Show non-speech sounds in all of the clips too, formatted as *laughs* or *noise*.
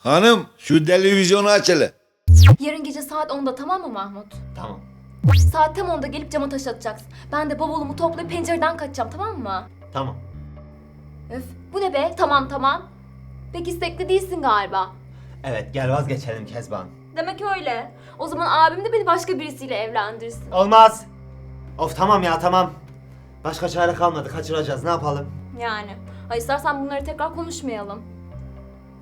Hanım şu televizyonu aç hele. Yarın gece saat 10'da tamam mı Mahmut? Tamam. Saat tam 10'da gelip cama taş atacaksın. Ben de bavulumu toplayıp pencereden kaçacağım tamam mı? Tamam. Öf bu ne be tamam tamam. Pek istekli değilsin galiba. Evet gel vazgeçelim Kezban. Demek öyle. O zaman abim de beni başka birisiyle evlendirsin. Olmaz. Of tamam ya tamam. Başka çare kalmadı kaçıracağız ne yapalım? Yani. Ha istersen bunları tekrar konuşmayalım.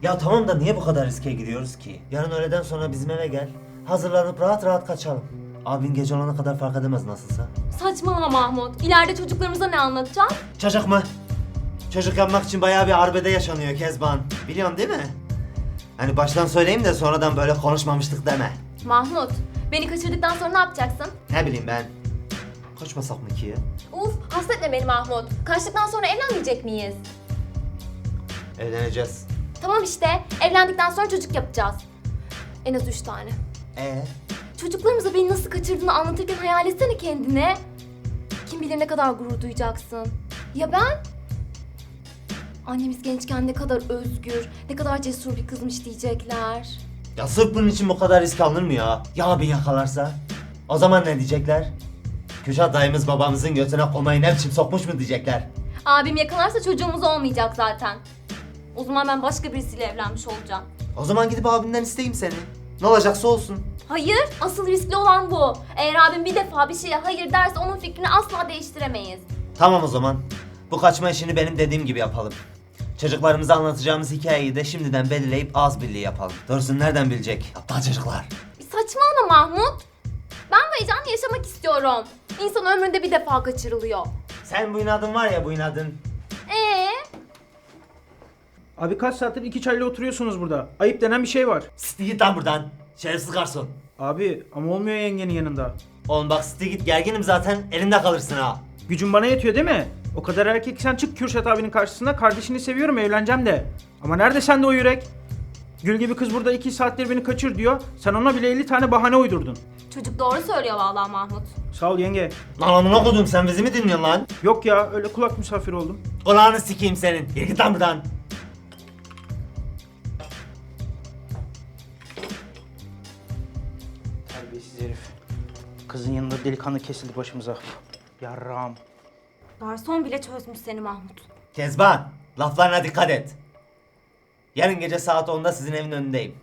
Ya tamam da niye bu kadar riske gidiyoruz ki? Yarın öğleden sonra bizim eve gel. Hazırlanıp rahat rahat kaçalım. Abin gece olana kadar fark edemez nasılsa. Saçmalama Mahmut. İleride çocuklarımıza ne anlatacağım? Çocuk mu? Çocuk yapmak için bayağı bir arbede yaşanıyor Kezban. Biliyorsun değil mi? Hani baştan söyleyeyim de sonradan böyle konuşmamıştık deme. Mahmut, beni kaçırdıktan sonra ne yapacaksın? Ne bileyim ben. Kaçmasak mı ki ya? Uf, hasretme beni Mahmut. Kaçtıktan sonra evlenmeyecek miyiz? Evleneceğiz. Tamam işte, evlendikten sonra çocuk yapacağız. En az üç tane. Ee? Çocuklarımıza beni nasıl kaçırdığını anlatırken hayal etsene kendine. Kim bilir ne kadar gurur duyacaksın. Ya ben? Annemiz gençken ne kadar özgür, ne kadar cesur bir kızmış diyecekler. Ya sırf bunun için bu kadar risk alınır mı ya? Ya abin yakalarsa? O zaman ne diyecekler? Kürşat dayımız babamızın götüne komayı ne biçim sokmuş mu diyecekler? Abim yakalarsa çocuğumuz olmayacak zaten. O zaman ben başka birisiyle evlenmiş olacağım. O zaman gidip abinden isteyeyim seni. Ne olacaksa olsun. Hayır, asıl riskli olan bu. Eğer abim bir defa bir şeye hayır derse onun fikrini asla değiştiremeyiz. Tamam o zaman. Bu kaçma işini benim dediğim gibi yapalım. Çocuklarımıza anlatacağımız hikayeyi de şimdiden belirleyip ağız birliği yapalım. Doğrusunu nereden bilecek? Aptal çocuklar. Bir saçmalama Mahmut. Ben bu heyecanı yaşamak istiyorum. İnsan ömründe bir defa kaçırılıyor. Sen bu inadın var ya bu inadın. Ee, Abi kaç saattir iki çayla oturuyorsunuz burada. Ayıp denen bir şey var. Siti git lan buradan. Şerefsiz garson. Abi ama olmuyor yengenin yanında. Oğlum bak Siti git gerginim zaten elinde kalırsın ha. Gücün bana yetiyor değil mi? O kadar erkek sen çık Kürşat abinin karşısına kardeşini seviyorum evleneceğim de. Ama nerede sende o yürek? Gül gibi kız burada iki saattir beni kaçır diyor. Sen ona bile 50 tane bahane uydurdun. çocuk doğru söylüyor vallahi Mahmut. Sağ ol yenge. Lan amına kodum sen bizi mi dinliyorsun lan? Yok ya öyle kulak misafiri oldum. Kulağını sikeyim senin. Yürü git lan buradan. Kızın yanında delikanlı kesildi başımıza. Yarram. Garson bile çözmüş seni Mahmut. Kezban, laflarına dikkat et. Yarın gece saat 10'da sizin evin önündeyim.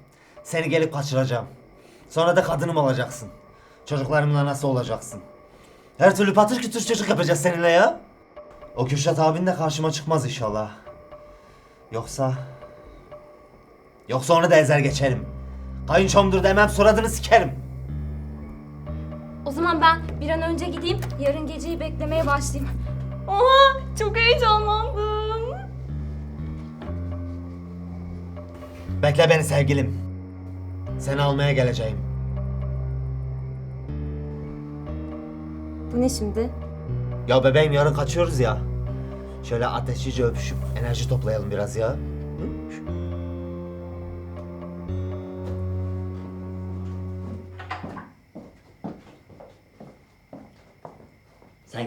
Seni gelip kaçıracağım. Sonra da kadınım olacaksın. Çocuklarımla nasıl olacaksın? Her türlü patır kütür çocuk yapacağız seninle ya. O Kürşat abin de karşıma çıkmaz inşallah. Yoksa... Yoksa onu da ezer geçerim. Kayınçomdur demem suratını sikerim. O zaman ben bir an önce gideyim, yarın geceyi beklemeye başlayayım. Oha, çok heyecanlandım. Bekle beni sevgilim. Seni almaya geleceğim. Bu ne şimdi? Ya bebeğim yarın kaçıyoruz ya. Şöyle ateşlice öpüşüp enerji toplayalım biraz ya. Hı?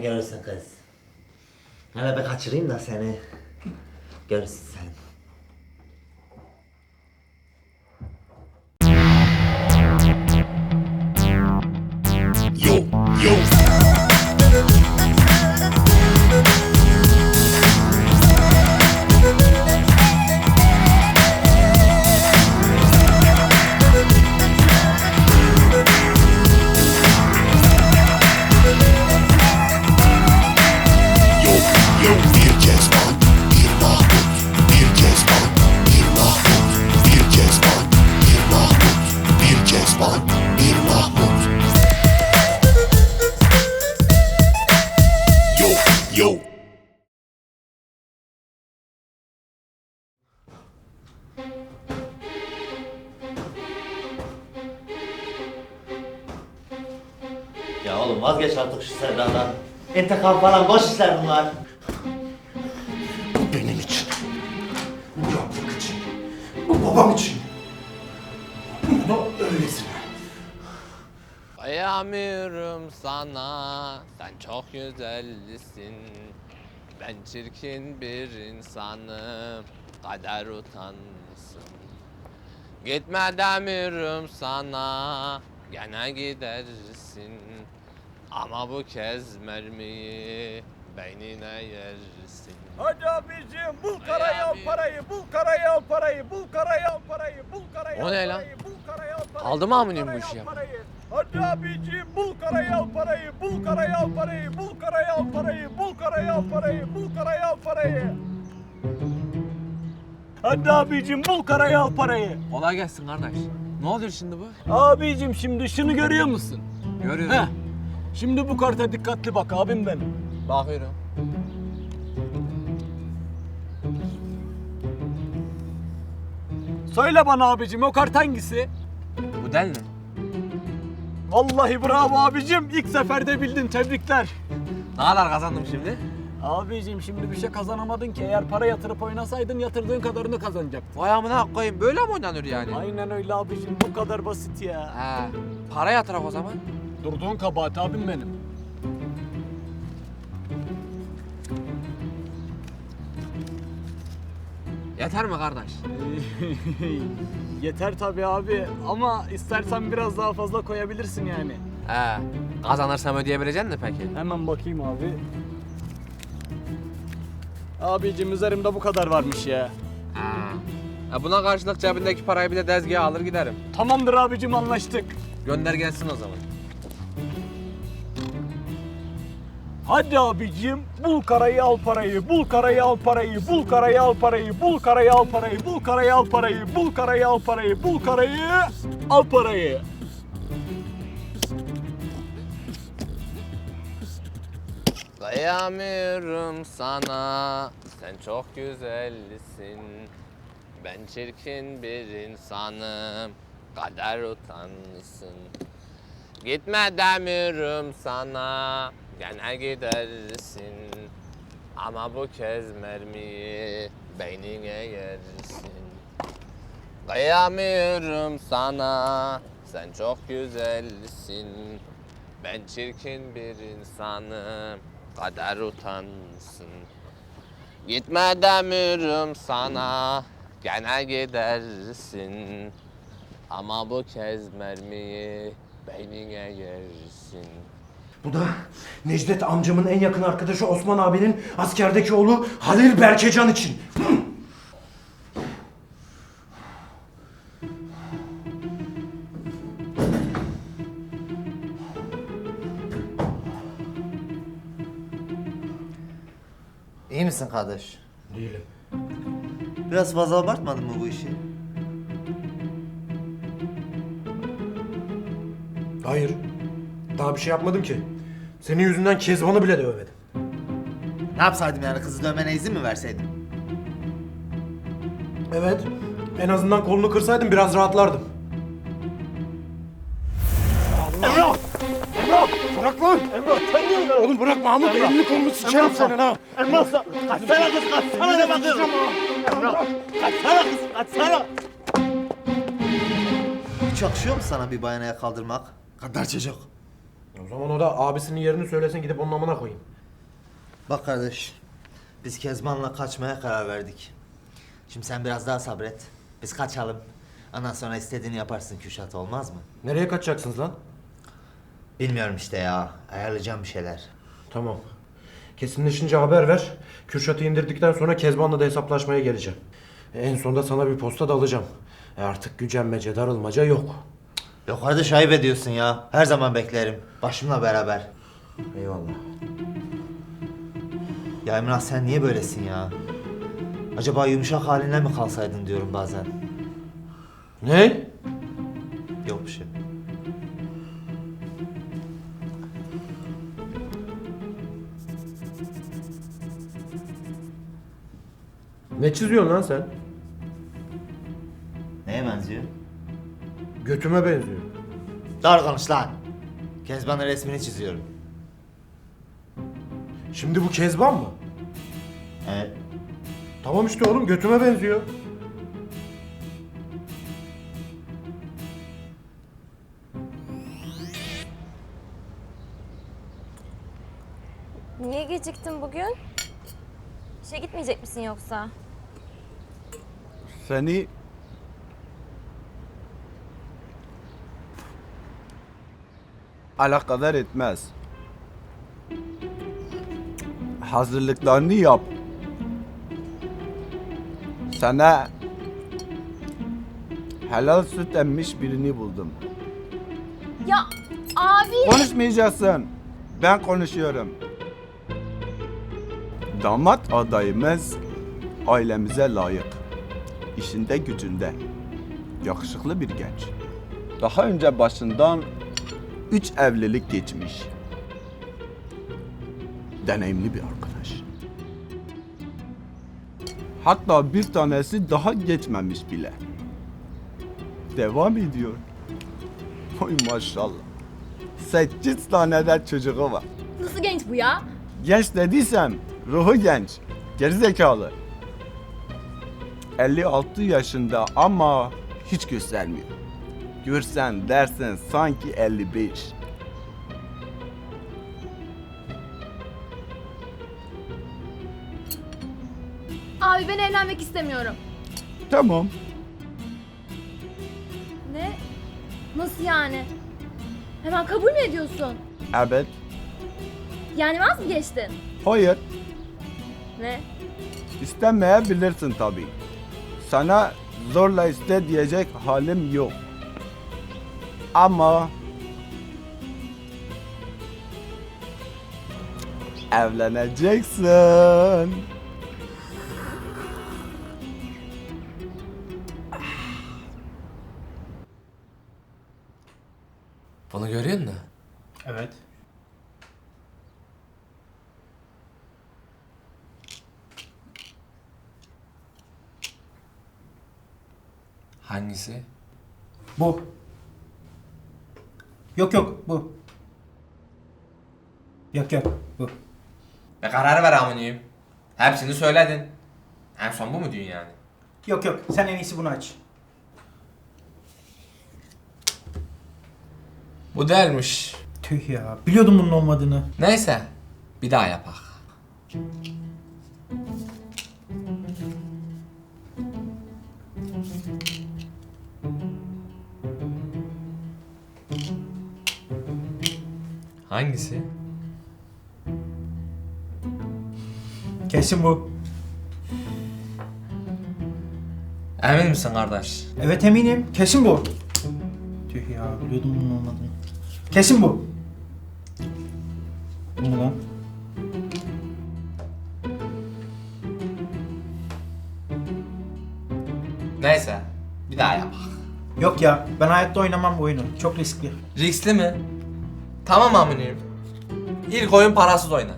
Görürsün kız. Hele bir kaçırayım da seni. Görürsün sevdadan. İntikam falan boş işler bunlar. Bu benim için. Bu yapmak için. Bu babam için. Bu da öylesine. Bayamıyorum sana, sen çok güzelsin. Ben çirkin bir insanım, kader utansın. Gitme demiyorum sana Gene gidersin Ama bu kez mermiyi Beynine yersin Hadi abicim bul karayı al abi. parayı, bul karayı al parayı, bul karayı al parayı, bul karayı O al ne lan? parayı, bul karayı al parayı. Aldı mı bul amınım bu karayı işi al ya? parayı. Hadi abicim bul karayı al parayı, bul karayı al parayı, bul karayı al parayı, bul karayı al parayı, bul karayı al parayı. Hadi abicim bul karayı al parayı. Kolay gelsin kardeş. Ne oluyor şimdi bu? Abicim şimdi şunu görüyor musun? Görüyorum. Heh. Şimdi bu karta dikkatli bak abim benim. Bakıyorum. Söyle bana abicim o kart hangisi? Bu del ne? Vallahi bravo abicim ilk seferde bildin tebrikler. Ne kadar kazandım şimdi? Abicim şimdi bir şey kazanamadın ki eğer para yatırıp oynasaydın yatırdığın kadarını kazanacaktın. Vay amına koyayım böyle mi oynanır yani? Aynen öyle abicim bu kadar basit ya. He. Para yatırak o zaman. Durduğun kabahat abim benim. Yeter mi kardeş? *laughs* Yeter tabii abi ama istersen biraz daha fazla koyabilirsin yani. He. Kazanırsam ödeyebilecek mi peki? Hemen bakayım abi. Abicim üzerimde bu kadar varmış ya. He. E buna karşılık cebindeki parayı bir de dezgaha alır giderim. Tamamdır abicim anlaştık. Gönder gelsin o zaman. Hadi abicim bul karayı al parayı, bul karayı al parayı, bul karayı al parayı, bul karayı al parayı, bul karayı al parayı, bul karayı al parayı, bul karayı al parayı. Dayamıyorum sana Sen çok güzelsin Ben çirkin bir insanım Kader utansın Gitme demiyorum sana Gene gidersin Ama bu kez mermiyi Beynine yersin. Kıyamıyorum sana Sen çok güzelsin. Ben çirkin bir insanım Kader utansın. Gitme demiyorum sana Gene gidersin. Ama bu kez mermiyi Beynine yersin Bu da Necdet amcamın en yakın arkadaşı Osman abinin askerdeki oğlu Halil Berkecan için. İyi misin kardeş? Değilim. Biraz fazla abartmadın mı bu işi? Hayır. Daha bir şey yapmadım ki. Senin yüzünden Kezban'ı bile dövmedim. Ne yapsaydım yani kızı dövmene izin mi verseydim? Evet. En azından kolunu kırsaydım biraz rahatlardım. Emrah! Emrah! Bırak lan! Emrah sen Oğlum bırak Mahmut elini kolunu sıçarım senin ha! Emrah sen! Kaçsana kız kaçsana ne bakıyorum! Emrah! Kaçsana kız kaçsana! Hiç yakışıyor mu sana bir bayanaya kaldırmak? Kadar çocuk. O zaman o da abisinin yerini söylesin gidip onun amına koyayım. Bak kardeş, biz Kezban'la kaçmaya karar verdik. Şimdi sen biraz daha sabret. Biz kaçalım. Ondan sonra istediğini yaparsın Kürşat olmaz mı? Nereye kaçacaksınız lan? Bilmiyorum işte ya. Ayarlayacağım bir şeyler. Tamam. Kesinleşince haber ver. Kürşat'ı indirdikten sonra Kezban'la da hesaplaşmaya geleceğim. En sonunda sana bir posta da alacağım. E artık gücenmece, darılmaca yok. Yok kardeş ayıp ediyorsun ya. Her zaman beklerim. Başımla beraber. Eyvallah. Ya Emrah sen niye böylesin ya? Acaba yumuşak haline mi kalsaydın diyorum bazen. Ne? Yok bir şey. Ne çiziyorsun lan sen? Götüme benziyor. Doğru konuş lan. Kezban'ın resmini çiziyorum. Şimdi bu Kezban mı? Evet. Tamam işte oğlum götüme benziyor. Niye geciktin bugün? İşe gitmeyecek misin yoksa? Seni alakadar etmez. Hazırlıklarını yap. Sana helal süt emmiş birini buldum. Ya abi. Konuşmayacaksın. Ben konuşuyorum. Damat adayımız ailemize layık. İşinde gücünde. Yakışıklı bir genç. Daha önce başından üç evlilik geçmiş. Deneyimli bir arkadaş. Hatta bir tanesi daha geçmemiş bile. Devam ediyor. Oy maşallah. Sekiz tane de çocuğu var. Nasıl genç bu ya? Genç dediysem ruhu genç. Gerizekalı. 56 yaşında ama hiç göstermiyor. Görsen dersen sanki 55. Abi ben evlenmek istemiyorum. Tamam. Ne? Nasıl yani? Hemen kabul mü ediyorsun? Evet. Yani vaz mı geçtin? Hayır. Ne? İstemeyebilirsin tabii. Sana zorla iste diyecek halim yok. Ama evleneceksin. Bunu görüyor musun? Evet. Hangisi? Bu. Yok yok bu. Yok yok bu. E karar ver amınıyım. Hepsini söyledin. En son bu mu diyorsun yani? Yok yok sen en iyisi bunu aç. Bu değilmiş. Tüh ya biliyordum bunun olmadığını. Neyse. Bir daha yapak. Hangisi? Kesin bu. Emin misin kardeş? Evet eminim. Kesin bu. Tüh ya biliyordum bunun olmadığını. Kesin bu. Bu mu lan? Neyse. Bir daha yapak. Yok ya ben hayatta oynamam bu oyunu. Çok riskli. Riskli mi? Tamam amınıyım. İlk oyun parasız oyna.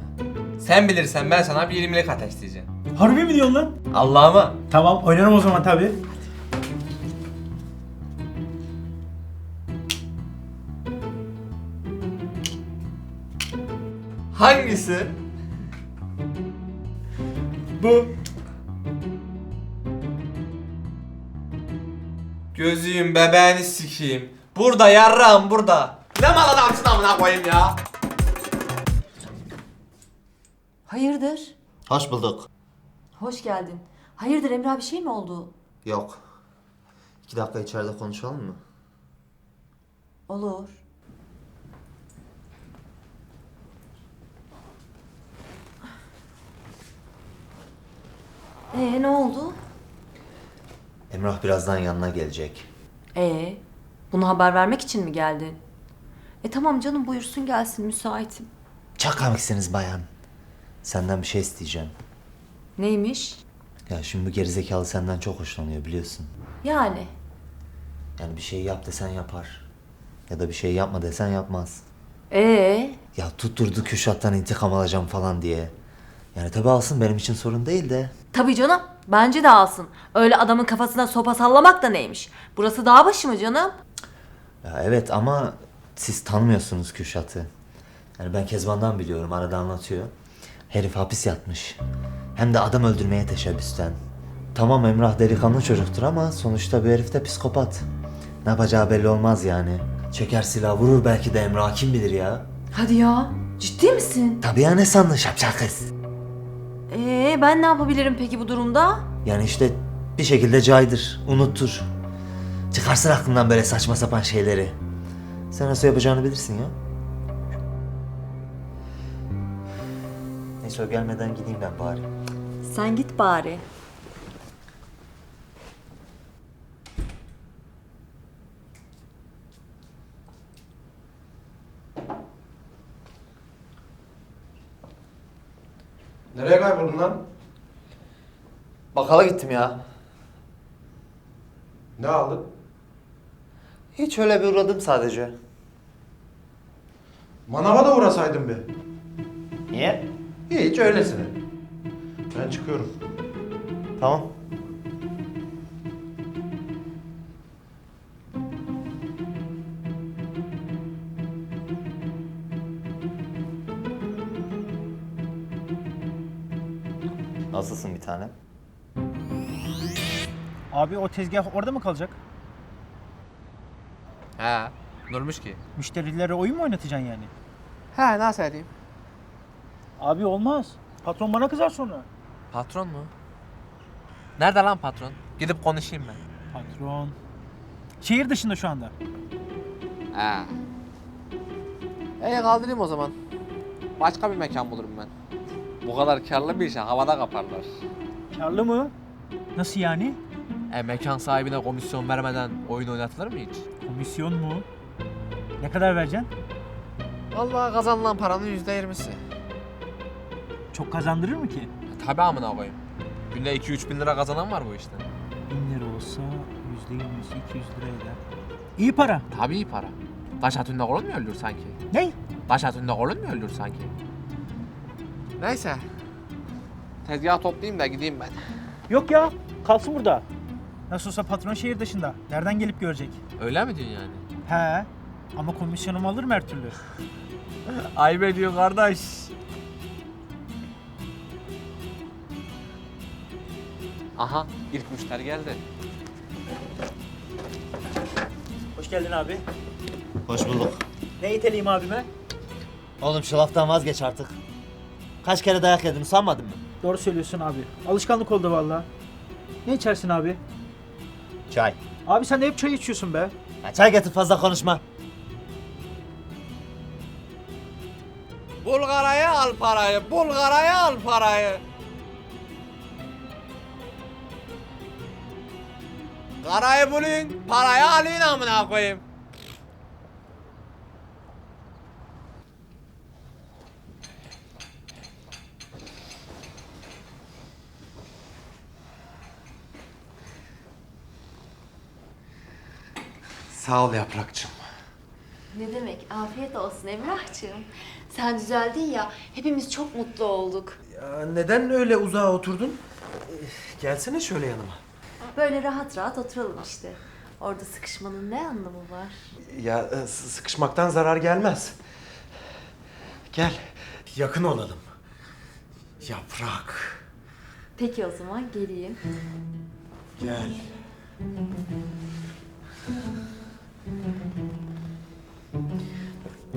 Sen bilirsen ben sana bir 20'lik ateşleyeceğim. Harbi mi diyorsun lan? Allah'ıma. Tamam oynarım o zaman tabi. Hangisi? Bu. Gözüyüm bebeğini sikeyim. Burada yarrağım burada. Ne mal adamsın amına koyayım ya. Hayırdır? Hoş bulduk. Hoş geldin. Hayırdır Emrah bir şey mi oldu? Yok. İki dakika içeride konuşalım mı? Olur. Ee ne oldu? Emrah birazdan yanına gelecek. Ee bunu haber vermek için mi geldin? E tamam canım buyursun gelsin müsaitim. Çok komiksiniz bayan. Senden bir şey isteyeceğim. Neymiş? Ya şimdi bu gerizekalı senden çok hoşlanıyor biliyorsun. Yani. Yani bir şey yap desen yapar. Ya da bir şey yapma desen yapmaz. Ee Ya tutturdu Kürşat'tan intikam alacağım falan diye. Yani tabi alsın benim için sorun değil de. tabii canım bence de alsın. Öyle adamın kafasına sopa sallamak da neymiş? Burası dağ başı mı canım? Ya evet ama siz tanımıyorsunuz Kürşat'ı. Yani ben Kezban'dan biliyorum arada anlatıyor. Herif hapis yatmış. Hem de adam öldürmeye teşebbüsten. Tamam Emrah delikanlı çocuktur ama sonuçta bu herif de psikopat. Ne yapacağı belli olmaz yani. Çeker silah vurur belki de Emrah kim bilir ya. Hadi ya ciddi misin? Tabii ya ne sandın şapşal kız. Ee ben ne yapabilirim peki bu durumda? Yani işte bir şekilde caydır, unuttur. Çıkarsın aklından böyle saçma sapan şeyleri. Sen nasıl yapacağını bilirsin ya. Neyse o gelmeden gideyim ben bari. Sen git bari. Nereye kayboldun lan? Bakala gittim ya. Ne aldın? Hiç öyle bir uğradım sadece. Manava da uğrasaydın be. Niye? Hiç öylesine. Ben çıkıyorum. Tamam. Nasılsın bir tanem? Abi o tezgah orada mı kalacak? He, durmuş ki. Müşterilere oyun mu oynatacaksın yani? He, nasıl edeyim? Abi olmaz. Patron bana kızar sonra. Patron mu? Nerede lan patron? Gidip konuşayım ben. Patron. Şehir dışında şu anda. He. İyi kaldırayım o zaman. Başka bir mekan bulurum ben. Bu kadar karlı bir işe havada kaparlar. Karlı mı? Nasıl yani? E mekan sahibine komisyon vermeden oyun oynatılır mı hiç? Komisyon mu? Ne kadar vereceksin? Vallahi kazanılan paranın yüzde yirmisi. Çok kazandırır mı ki? E, tabi amına koyayım. Günde 2-3 bin lira kazanan var bu işte. 1000 lira olsa yüzde yirmisi 200 lira eder. İyi para. Tabii iyi para. Taş atında kolun mu öldür sanki? Ne? Taş atında kolun mu öldür sanki? Neyse. Tezgahı toplayayım da gideyim ben. Yok ya. Kalsın burada. Nasıl olsa patron şehir dışında. Nereden gelip görecek? Öyle mi diyorsun yani? He. Ama komisyonumu alırım her türlü. *laughs* Ayıp ediyor kardeş. Aha ilk müşteri geldi. Hoş geldin abi. Hoş bulduk. Ne iteleyeyim abime? Oğlum şu laftan vazgeç artık. Kaç kere dayak yedim sanmadın mı? Doğru söylüyorsun abi. Alışkanlık oldu vallahi. Ne içersin abi? Çay. Abi sen de hep çay içiyorsun be. Ha, çay getir fazla konuşma. Bulgara'ya al parayı, Bulgara'ya al parayı. Karayı bulun, parayı alın amına koyayım. Sağ ol yaprakçım. Ne demek? Afiyet olsun Emrah'cığım. Sen düzeldin ya, hepimiz çok mutlu olduk. Ya neden öyle uzağa oturdun? Ee, Gelsene şöyle yanıma. Böyle rahat rahat oturalım işte. Orada sıkışmanın ne anlamı var? Ya e, s- sıkışmaktan zarar gelmez. Gel. Yakın olalım. Yaprak. Peki o zaman geleyim. Gel.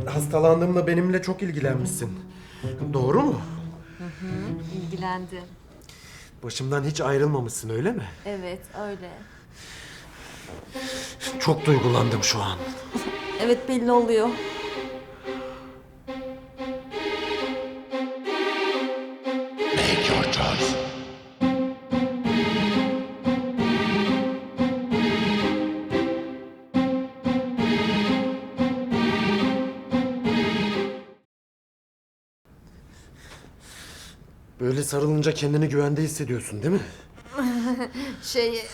Hastalandığımda benimle çok ilgilenmişsin. Doğru mu? İlgilendim. Başımdan hiç ayrılmamışsın öyle mi? Evet öyle. Çok duygulandım şu an. Evet belli oluyor. Böyle sarılınca kendini güvende hissediyorsun değil mi? *laughs* Şey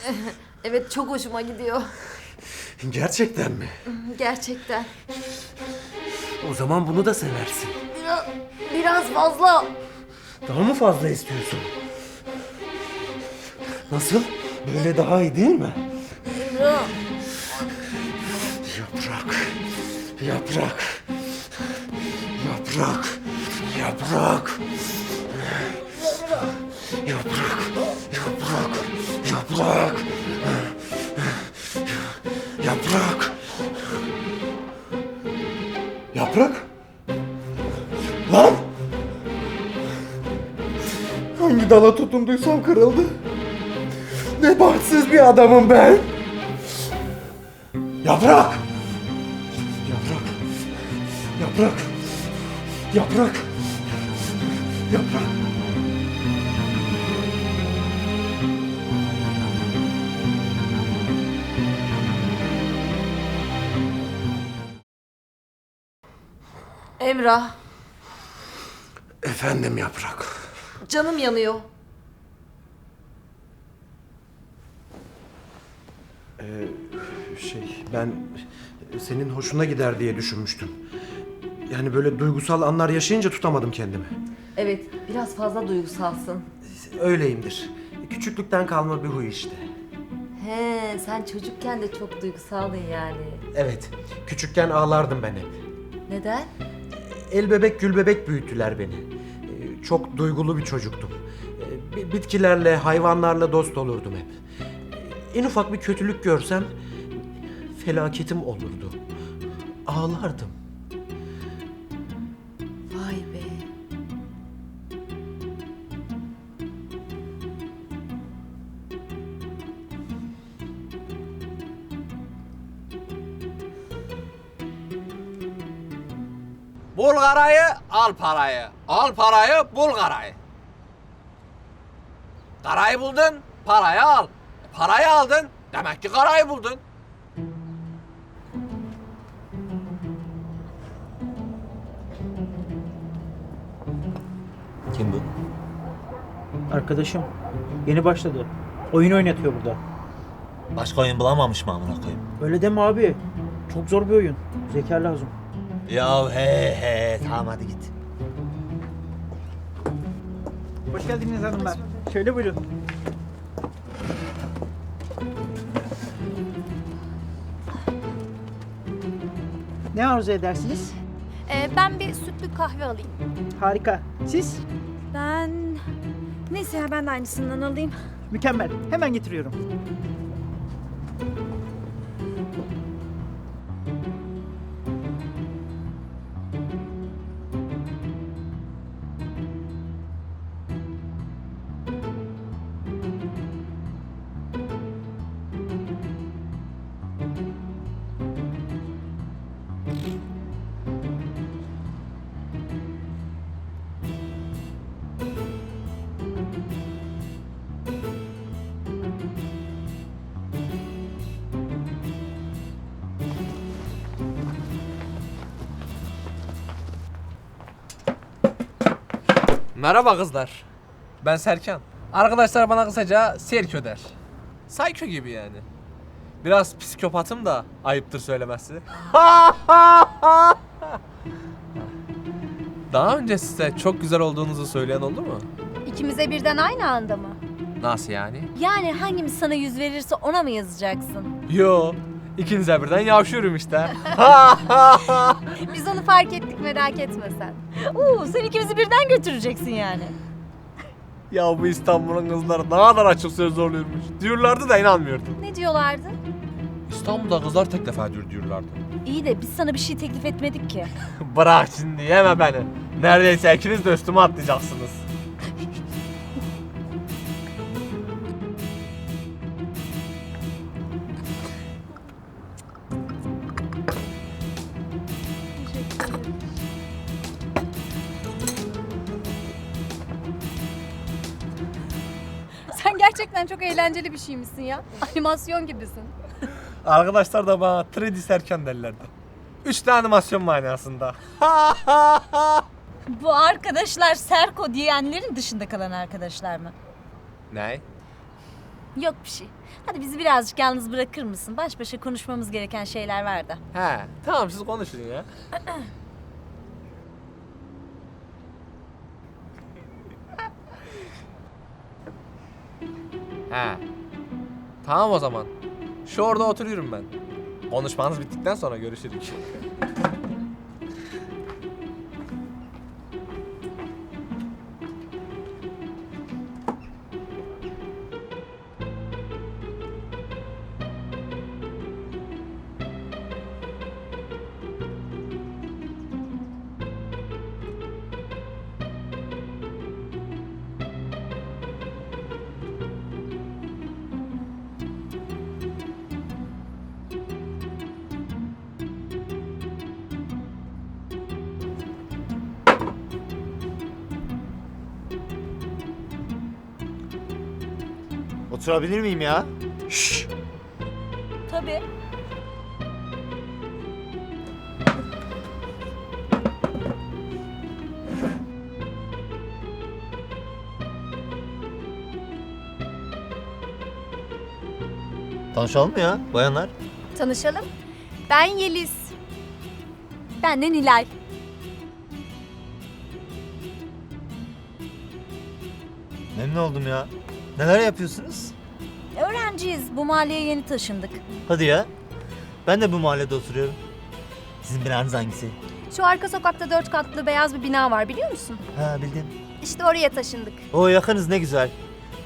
evet çok hoşuma gidiyor. Gerçekten mi? Gerçekten. O zaman bunu da seversin. Biraz, biraz fazla. Daha mı fazla istiyorsun? Nasıl? Böyle daha iyi değil mi? Yaprak. Yaprak. Yaprak. Yaprak. Yaprak. Yaprak. Yaprak. Yaprak. Yaprak. Lan! Hangi dala tutunduysam kırıldı. Ne bahtsız bir adamım ben. Yaprak! Yaprak! Yaprak! Yaprak! Yaprak. Emrah, Efendim yaprak. canım yanıyor. Şey ben senin hoşuna gider diye düşünmüştüm. Yani böyle duygusal anlar yaşayınca tutamadım kendimi. Evet, biraz fazla duygusalsın. Öyleyimdir. Küçüklükten kalma bir huy işte. He, sen çocukken de çok duygusaldın yani. Evet, küçükken ağlardım ben hep. Neden? El bebek gül bebek büyüttüler beni. Ee, Çok duygulu bir çocuktum. Ee, bi- Bitkilerle, hayvanlarla dost olurdum hep. Ee, En ufak bir kötülük görsem felaketim olurdu. Ağlardım. Bul karayı, al parayı. Al parayı, bul karayı. Karayı buldun, parayı al. Parayı aldın, demek ki karayı buldun. Kim bu? Arkadaşım yeni başladı. Oyun oynatıyor burada. Başka oyun bulamamış mı amına koyayım? Öyle deme abi. Çok zor bir oyun. Zeka lazım. Ya he he tamam hadi git. Hoş geldiniz hanımlar. Şöyle buyurun. Ne arzu edersiniz? Ee, ben bir sütlü kahve alayım. Harika. Siz? Ben... Neyse ya ben de aynısından alayım. Mükemmel. Hemen getiriyorum. Merhaba kızlar. Ben Serkan. Arkadaşlar bana kısaca Serkö der. Sayko gibi yani. Biraz psikopatım da ayıptır söylemesi. *laughs* Daha önce size çok güzel olduğunuzu söyleyen oldu mu? İkimize birden aynı anda mı? Nasıl yani? Yani hangimiz sana yüz verirse ona mı yazacaksın? Yo, ikinize birden yavşıyorum işte. *laughs* Biz onu fark ettik merak etme sen. Oo, sen ikimizi birden götüreceksin yani. ya bu İstanbul'un kızları ne kadar açık söz oluyormuş. Diyorlardı da inanmıyordum. Ne diyorlardı? İstanbul'da kızlar tek defa diyor diyorlardı. İyi de biz sana bir şey teklif etmedik ki. *laughs* Bırak şimdi yeme beni. Neredeyse ikiniz de üstüme atlayacaksınız. Sen çok eğlenceli bir şeymişsin ya. Animasyon gibisin. Arkadaşlar da bana 3D Serkan derlerdi. Üç de animasyon manasında. Bu arkadaşlar Serko diyenlerin dışında kalan arkadaşlar mı? ne? Yok bir şey. Hadi bizi birazcık yalnız bırakır mısın? Baş başa konuşmamız gereken şeyler var da. He, tamam siz konuşun ya. He. Tamam o zaman. Şu orada oturuyorum ben. Konuşmanız bittikten sonra görüşürük. Oturabilir miyim ya? Tabii. Tanışalım mı ya bayanlar? Tanışalım. Ben Yeliz. Ben de Nilay. Memnun oldum ya. Neler yapıyorsunuz? Öğrenciyiz. Bu mahalleye yeni taşındık. Hadi ya. Ben de bu mahallede oturuyorum. Sizin binanız hangisi? Şu arka sokakta dört katlı beyaz bir bina var biliyor musun? Ha bildim. İşte oraya taşındık. O yakınız ne güzel.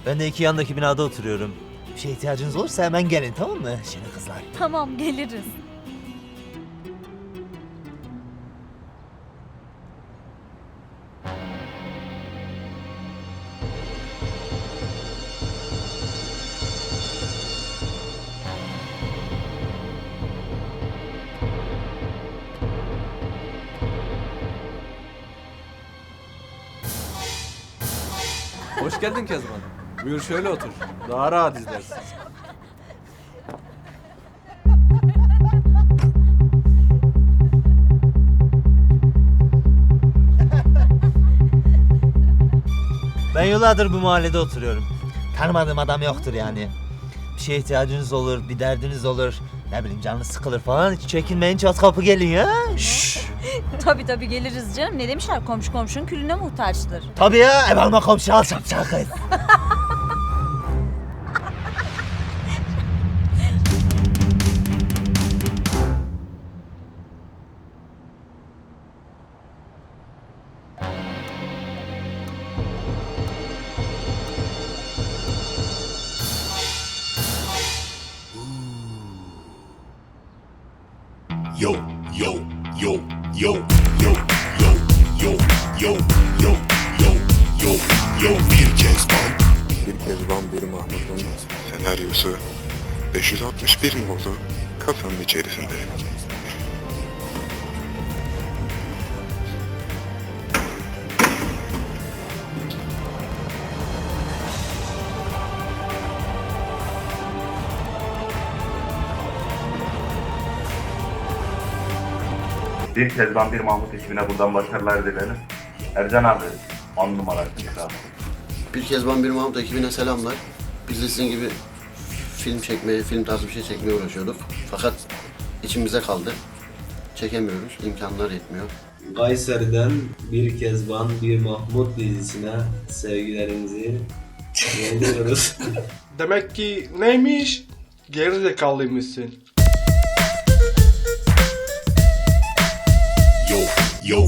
Ben de iki yandaki binada oturuyorum. Bir şeye ihtiyacınız olursa hemen gelin tamam mı? Şimdi kızlar. Tamam geliriz. Geldin Kezban. Buyur şöyle otur. Daha rahat izlersin. Ben yıllardır bu mahallede oturuyorum. Tanımadığım adam yoktur yani. Bir şeye ihtiyacınız olur, bir derdiniz olur. Ne bileyim canınız sıkılır falan. Hiç çekinmeyin çat kapı gelin ya. Şşş. *laughs* tabii tabii geliriz canım. Ne demişler komşu komşunun külüne muhtaçtır. Tabii ya ev alma komşu al kız. *laughs* Bir Kezban bir Mahmut ekibine buradan başarılar dilerim. Ercan abi, on numara kral. Bir Kezban Bir Mahmut ekibine selamlar. Biz de sizin gibi film çekmeye, film tarzı bir şey çekmeye uğraşıyorduk. Fakat içimize kaldı. Çekemiyoruz, imkanlar yetmiyor. Kayseri'den bir Kezban bir Mahmut dizisine sevgilerimizi *laughs* gönderiyoruz. Demek ki neymiş? Gerizekalıymışsın. Yo,